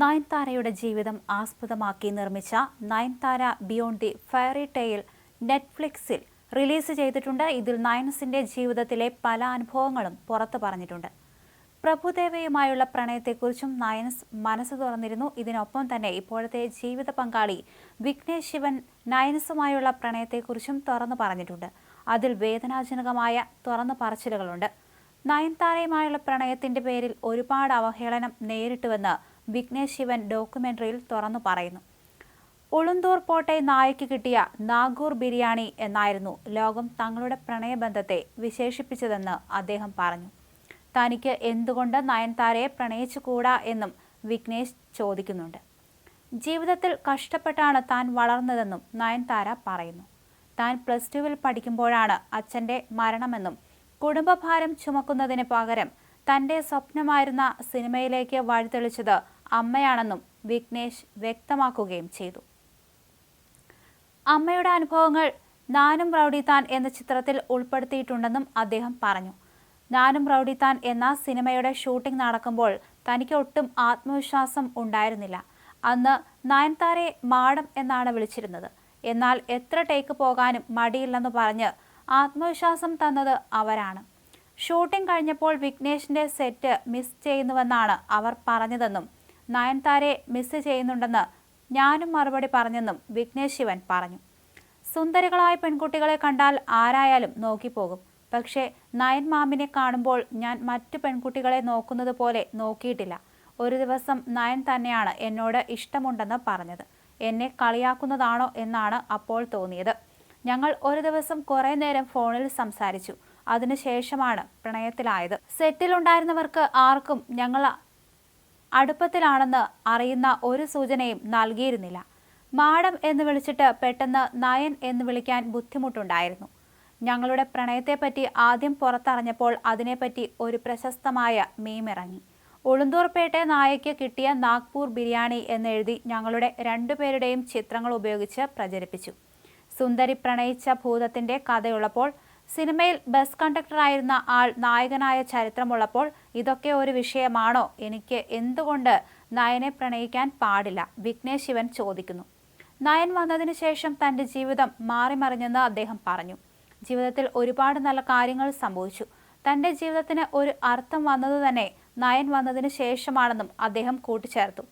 നയൻതാരയുടെ ജീവിതം ആസ്പദമാക്കി നിർമ്മിച്ച Nayanthara beyond the fairy tale നെറ്റ്ഫ്ലിക്സിൽ release ചെയ്തിട്ടുണ്ട്. ഇതിൽ നയൻസിന്റെ ജീവിതത്തിലെ പല അനുഭവങ്ങളും പുറത്തു പറഞ്ഞിട്ടുണ്ട്. പ്രഭുദേവയുമായുള്ള പ്രണയത്തെക്കുറിച്ചും നയൻസ് മനസ്സ് തുറന്നിരുന്നു. ഇതിനൊപ്പം തന്നെ ഇപ്പോഴത്തെ ജീവിത പങ്കാളി വിഘ്നേഷ് ശിവൻ നയൻസുമായുള്ള പ്രണയത്തെക്കുറിച്ചും തുറന്നു പറഞ്ഞിട്ടുണ്ട്. അതിൽ വേദനാജനകമായ തുറന്നു പറച്ചിലുകളുണ്ട്. നയൻതാരയുമായുള്ള പ്രണയത്തിന്റെ പേരിൽ ഒരുപാട് അവഹേളനം നേരിട്ടുവെന്ന് വിഘ്നേഷ് ശിവൻ ഡോക്യുമെന്ററിയിൽ തുറന്നു പറയുന്നു. ഉളുന്തൂർ പോട്ടെ നായയ്ക്ക് കിട്ടിയ നാഗൂർ ബിരിയാണി എന്നായിരുന്നു ലോകം തങ്ങളുടെ പ്രണയബന്ധത്തെ വിശേഷിപ്പിച്ചതെന്ന് അദ്ദേഹം പറഞ്ഞു. തനിക്ക് എന്തുകൊണ്ട് നയൻതാരയെ പ്രണയിച്ചുകൂടാ എന്നും വിഘ്നേഷ് ചോദിക്കുന്നുണ്ട്. ജീവിതത്തിൽ കഷ്ടപ്പെട്ടാണ് താൻ വളർന്നതെന്നും നയൻതാര പറയുന്നു. താൻ പ്ലസ് ടുവിൽ പഠിക്കുമ്പോഴാണ് അച്ഛന്റെ മരണമെന്നും കുടുംബഭാരം ചുമക്കുന്നതിന് പകരം തന്റെ സ്വപ്നമായിരുന്ന സിനിമയിലേക്ക് വഴിതെളിച്ചത് അമ്മയാണെന്നും വിഘ്നേഷ് വ്യക്തമാക്കുകയും ചെയ്തു. അമ്മയുടെ അനുഭവങ്ങൾ നാനും റൗഡിത്താൻ എന്ന ചിത്രത്തിൽ ഉൾപ്പെടുത്തിയിട്ടുണ്ടെന്നും അദ്ദേഹം പറഞ്ഞു. നാനും റൗഡിത്താൻ എന്ന സിനിമയുടെ ഷൂട്ടിംഗ് നടക്കുമ്പോൾ തനിക്ക് ഒട്ടും ആത്മവിശ്വാസം ഉണ്ടായിരുന്നില്ല. അന്ന് നയൻതാരെ മാഡം എന്നാണ് വിളിച്ചിരുന്നത്. എന്നാൽ എത്ര ടേക്ക് പോകാനും മടിയില്ലെന്ന് പറഞ്ഞ് ആത്മവിശ്വാസം തന്നത് അവരാണ്. ഷൂട്ടിംഗ് കഴിഞ്ഞപ്പോൾ വിഘ്നേഷിന്റെ സെറ്റ് മിസ് ചെയ്യുന്നുവെന്നാണ് അവർ പറഞ്ഞതെന്നും നയൻതാരെ മിസ് ചെയ്യുന്നുണ്ടെന്ന് ഞാനും മറുപടി പറഞ്ഞെന്നും വിഘ്നേഷ് ശിവൻ പറഞ്ഞു. സുന്ദരികളായ പെൺകുട്ടികളെ കണ്ടാൽ ആരായാലും നോക്കിപ്പോകും. പക്ഷേ നയൻ മാമിനെ കാണുമ്പോൾ ഞാൻ മറ്റു പെൺകുട്ടികളെ നോക്കുന്നത് പോലെ നോക്കിയിട്ടില്ല. ഒരു ദിവസം നയൻ തന്നെയാണ് എന്നോട് ഇഷ്ടമുണ്ടെന്ന് പറഞ്ഞത്. എന്നെ കളിയാക്കുന്നതാണോ എന്നാണ് അപ്പോൾ തോന്നിയത്. ഞങ്ങൾ ഒരു ദിവസം കുറേ നേരം ഫോണിൽ സംസാരിച്ചു. അതിനുശേഷമാണ് പ്രണയത്തിലായത്. സെറ്റിലുണ്ടായിരുന്നവർക്ക് ആർക്കും ഞങ്ങൾ അടുപ്പത്തിലാണെന്ന് അറിയുന്ന ഒരു സൂചനയും നൽകിയിരുന്നില്ല. മാഡം എന്ന് വിളിച്ചിട്ട് പെട്ടെന്ന് നയൻ എന്ന് വിളിക്കാൻ ബുദ്ധിമുട്ടുണ്ടായിരുന്നു. ഞങ്ങളുടെ പ്രണയത്തെപ്പറ്റി ആദ്യം പുറത്തറിഞ്ഞപ്പോൾ അതിനെപ്പറ്റി ഒരു പ്രശസ്തമായ മീമിറങ്ങി ഉളുന്തൂർപേട്ടെ നായയ്ക്ക് കിട്ടിയ നാഗ്പൂർ ബിരിയാണി എന്നെഴുതി ഞങ്ങളുടെ രണ്ടുപേരുടെയും ചിത്രങ്ങൾ ഉപയോഗിച്ച് പ്രചരിപ്പിച്ചു. സുന്ദരി പ്രണയിച്ച ഭൂതത്തിന്റെ കഥയുള്ളപ്പോൾ സിനിമയിൽ ബസ് കണ്ടക്ടറായിരുന്ന ആൾ നായകനായ ചരിത്രമുള്ളപ്പോൾ ഇതൊക്കെ ഒരു വിഷയമാണോ? എനിക്ക് എന്തുകൊണ്ട് നയനെ പ്രണയിക്കാൻ പാടില്ല? വിഘ്നേഷ് ശിവൻ ചോദിക്കുന്നു. നയൻ വന്നതിന് ശേഷം തന്റെ ജീവിതം മാറിമറിഞ്ഞെന്ന് അദ്ദേഹം പറഞ്ഞു. ജീവിതത്തിൽ ഒരുപാട് നല്ല കാര്യങ്ങൾ സംഭവിച്ചു. തന്റെ ജീവിതത്തിന് ഒരു അർത്ഥം വന്നത് തന്നെ നയൻ വന്നതിന് ശേഷമാണെന്നും അദ്ദേഹം കൂട്ടിച്ചേർത്തു.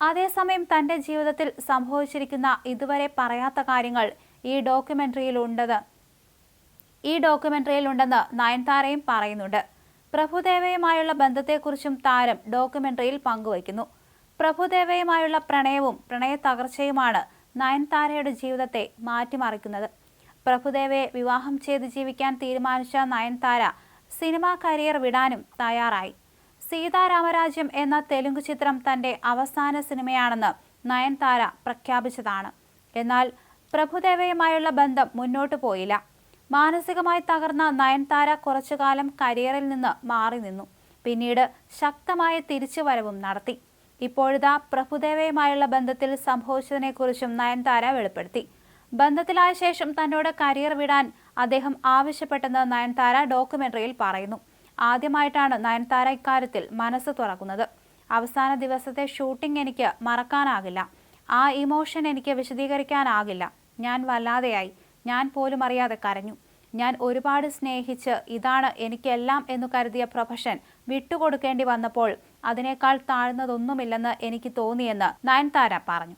അതേസമയം തന്റെ ജീവിതത്തിൽ സംഭവിച്ചിരിക്കുന്ന ഇതുവരെ പറയാത്ത കാര്യങ്ങൾ ഈ ഡോക്യുമെന്ററിയിൽ ഉണ്ടെന്ന് ഈ ഡോക്യുമെന്ററിയിൽ ഉണ്ടെന്ന് നയൻതാരയും പറയുന്നുണ്ട്. പ്രഭുദേവയുമായുള്ള ബന്ധത്തെക്കുറിച്ചും താരം ഡോക്യുമെന്ററിയിൽ പങ്കുവയ്ക്കുന്നു. പ്രഭുദേവയുമായുള്ള പ്രണയവും പ്രണയ തകർച്ചയുമാണ് നയൻതാരയുടെ ജീവിതത്തെ മാറ്റിമറിക്കുന്നത്. പ്രഭുദേവയെ വിവാഹം ചെയ്ത് ജീവിക്കാൻ തീരുമാനിച്ച നയൻതാര സിനിമാ കരിയർ വിടാനും തയ്യാറായി. സീതാരാമരാജ്യം എന്ന തെലുങ്ക് ചിത്രം തന്റെ അവസാന സിനിമയാണെന്ന് നയൻതാര പ്രഖ്യാപിച്ചതാണ്. എന്നാൽ പ്രഭുദേവയുമായുള്ള ബന്ധം മുന്നോട്ടു പോയില്ല. മാനസികമായി തകർന്ന നയൻതാര കുറച്ചുകാലം കരിയറിൽ നിന്ന് മാറി നിന്നു. പിന്നീട് ശക്തമായ തിരിച്ചുവരവും നടത്തി. ഇപ്പോഴിതാ പ്രഭുദേവയുമായുള്ള ബന്ധത്തിൽ സംഭവിച്ചതിനെക്കുറിച്ചും നയൻതാര വെളിപ്പെടുത്തി. ബന്ധത്തിലായ ശേഷം തന്നോട് കരിയർ വിടാൻ അദ്ദേഹം ആവശ്യപ്പെട്ടെന്ന് നയൻതാര ഡോക്യുമെന്ററിയിൽ പറയുന്നു. ആദ്യമായിട്ടാണ് നയൻതാര ഇക്കാര്യത്തിൽ മനസ്സ് തുറക്കുന്നത്. അവസാന ദിവസത്തെ ഷൂട്ടിംഗ് എനിക്ക് മറക്കാനാകില്ല. ആ ഇമോഷൻ എനിക്ക് വിശദീകരിക്കാനാകില്ല. ഞാൻ വല്ലാതെയായി. ഞാൻ പോലും അറിയാതെ കരഞ്ഞു. ഞാൻ ഒരുപാട് സ്നേഹിച്ച് ഇതാണ് എനിക്കെല്ലാം എന്നു കരുതിയ പ്രൊഫഷൻ വിട്ടുകൊടുക്കേണ്ടി വന്നപ്പോൾ അതിനേക്കാൾ താഴ്ന്നതൊന്നുമില്ലെന്ന് എനിക്ക് തോന്നിയെന്ന് നയൻതാര പറഞ്ഞു.